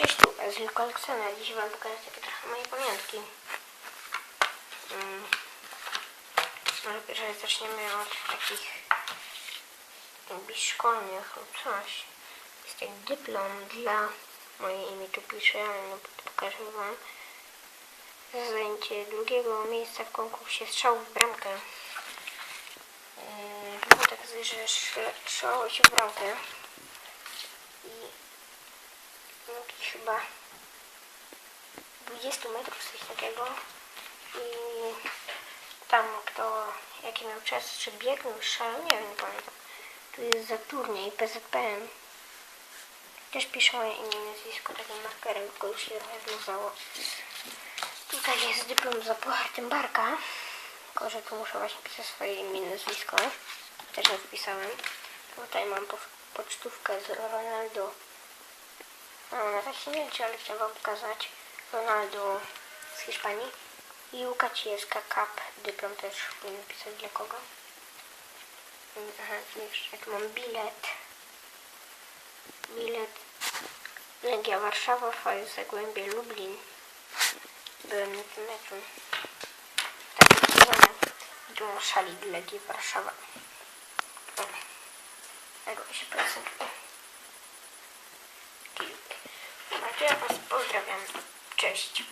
Cześć, tu Ezil Kolekcjoner. Dziś Wam pokażę takie trochę moje pamiątki. Mm. Może pierwsze zaczniemy od takich jakby szkolnych lub coś. Jest taki dyplom dla moje imię tu piszę, ale no, pokażę Wam. Za zajęcie drugiego miejsca w konkursie strzałów w bramkę. Było tak, że strzało się w bramkę. I jakiś chyba 20 metrów, coś takiego. I tam kto, jaki miał czas, czy biegł, szalał, nie wiem, nie pamiętam. Tu jest za turniej PZPN. Też piszę moje imię i nazwisko takim markerem, tylko już się zluzało. Tutaj jest dyplom za Puchar Tymbarka. Tylko, że tu muszę właśnie pisać swoje imię i nazwisko. Też nie wpisałem. Tutaj mam po- pocztówkę z Ronaldo. Razie nie wiem, czy ale chciałam wam pokazać. Ronaldo z Hiszpanii. I Łukasz Cieska Cup. Dyplom też powinien pisać dla kogo. Aha, jeszcze tu mam bilet. Bilet Legia Warszawa, Fajs Zagłębie Lublin. Byłem na tym meczu. Tak, sezonie. Tu mam szalik Legii Warszawa. Tego się prezentuje. A to ja Was pozdrawiam. Cześć.